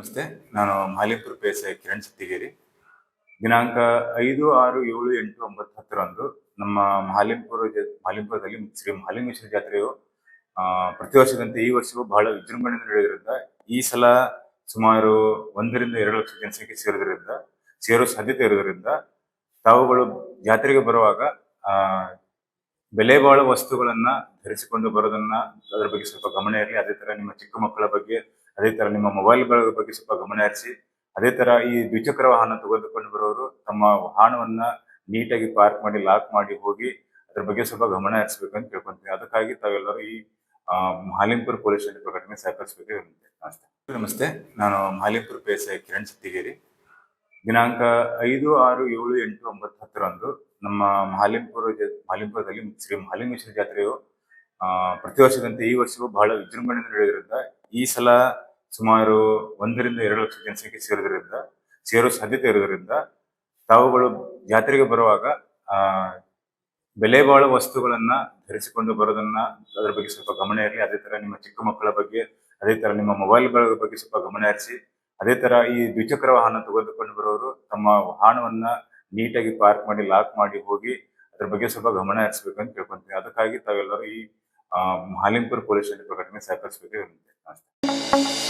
ನಮಸ್ತೆ. ನಾನು ಮಾಲಿಂಪುರ ಪೇಸೆ ಕಿರಣ್ ಸತ್ತಿಗೇರಿ ದಿನಾಂಕ ಐದು, ಆರು, ಏಳು, ಎಂಟು, ಒಂಬತ್ತು, ಹತ್ತರಂದು ನಮ್ಮ ಮಾಲಿಂಪುರ ಮಾಲಿಂಪುರದಲ್ಲಿ ಶ್ರೀ ಮಹಾಲಿಂಗೇಶ್ವರ ಜಾತ್ರೆಯು ಪ್ರತಿ ವರ್ಷದಂತೆ ಈ ವರ್ಷವೂ ಬಹಳ ವಿಜೃಂಭಣೆಯಿಂದ ನಡೆಯೋದ್ರಿಂದ ಈ ಸಲ ಸುಮಾರು ಒಂದರಿಂದ ಎರಡು ಲಕ್ಷ ಜನಸಂಖ್ಯೆ ಸೇರೋದ್ರಿಂದ ಸೇರೋ ಸಾಧ್ಯತೆ ಇರೋದ್ರಿಂದ ತಾವುಗಳು ಜಾತ್ರೆಗೆ ಬರುವಾಗ ಬೆಲೆ ಬಾಳುವ ವಸ್ತುಗಳನ್ನ ಧರಿಸಿಕೊಂಡು ಬರೋದನ್ನ ಅದರ ಬಗ್ಗೆ ಸ್ವಲ್ಪ ಗಮನ ಇರಲಿ. ಅದೇ ತರ ನಿಮ್ಮ ಚಿಕ್ಕ ಮಕ್ಕಳ ಬಗ್ಗೆ ಅದೇ ತರ ನಿಮ್ಮ ಮೊಬೈಲ್ಗಳ ಬಗ್ಗೆ ಸ್ವಲ್ಪ ಗಮನ ಹರಿಸಿ ಅದೇ ತರ ಈ ದ್ವಿಚಕ್ರ ವಾಹನ ತೆಗೆದುಕೊಂಡು ಬರೋರು ತಮ್ಮ ವಾಹನವನ್ನ ನೀಟಾಗಿ ಪಾರ್ಕ್ ಮಾಡಿ ಲಾಕ್ ಮಾಡಿ ಹೋಗಿ ಅದ್ರ ಬಗ್ಗೆ ಸ್ವಲ್ಪ ಗಮನ ಹರಿಸಬೇಕು ಅಂತ ಕೇಳ್ಕೊಂತೀನಿ ಅದಕ್ಕಾಗಿ ತಾವೆಲ್ಲರೂ ಈ ಮಹಾಲಿಂಪುರ್ ಪೊಲೀಸ್ ಸ್ಟೇಷನ್ ಪ್ರಕಟಣೆ ಸಹಕರಿಸಬೇಕು ನಮಸ್ತೆ. ನಮಸ್ತೆ. ನಾನು Mahalingpur P S I Kiran Sattigeri ದಿನಾಂಕ ಐದು ಆರು ಏಳು ಎಂಟು ಒಂಬತ್ತು ಹತ್ತರಂದು ನಮ್ಮ ಮಹಾಲಿಂಪುರ ಮಾಲಿಂಪುರದಲ್ಲಿ ಮಹಾಲಿಂಪುರದಲ್ಲಿ ಶ್ರೀ ಮಹಾಲಿಂಗೇಶ್ವರ ಜಾತ್ರೆಯು ಆ, ಪ್ರತಿ ವರ್ಷದಂತೆ ಈ ವರ್ಷವೂ ಬಹಳ ವಿಜೃಂಭಣೆಯಿಂದ ನಡೆಯೋದ್ರಿಂದ ಈ ಸಲ ಸುಮಾರು ಒಂದರಿಂದ ಎರಡು ಲಕ್ಷ ಜನಸಂಖ್ಯೆ ಸೇರಿದ್ರಿಂದ, ಸೇರೋ ಸಾಧ್ಯತೆ ಇರೋದ್ರಿಂದ ತಾವುಗಳು ಜಾತ್ರೆಗೆ ಬರುವಾಗ, ಆ ಬೆಲೆ ಬಾಳುವ ವಸ್ತುಗಳನ್ನ ಧರಿಸಿಕೊಂಡು ಬರೋದನ್ನ ಅದರ ಬಗ್ಗೆ ಸ್ವಲ್ಪ ಗಮನ ಇರಲಿ. ಅದೇ ತರ ನಿಮ್ಮ ಚಿಕ್ಕ ಮಕ್ಕಳ ಬಗ್ಗೆ, ಅದೇ ತರ ನಿಮ್ಮ ಮೊಬೈಲ್ಗಳ ಬಗ್ಗೆ ಸ್ವಲ್ಪ ಗಮನ ಹರಿಸಿ, ಅದೇ ತರ ಈ ದ್ವಿಚಕ್ರ ವಾಹನ ತೆಗೆದುಕೊಂಡು ಬರೋರು ತಮ್ಮ ವಾಹನವನ್ನ ನೀಟಾಗಿ ಪಾರ್ಕ್ ಮಾಡಿ ಲಾಕ್ ಮಾಡಿ ಹೋಗಿ ಅದ್ರ ಬಗ್ಗೆ ಸ್ವಲ್ಪ ಗಮನ ಹರಿಸಬೇಕು ಅಂತ ಕೇಳ್ಕೊಂತೀನಿ ಅದಕ್ಕಾಗಿ ತಾವೆಲ್ಲರೂ ಈ ಮಹಾಲಿಂಪುರ ಪೊಲೀಸ್ ಪ್ರಕಟಣೆ ಸಹಕರಿಸಬೇಕು ನಮಸ್ತೆ.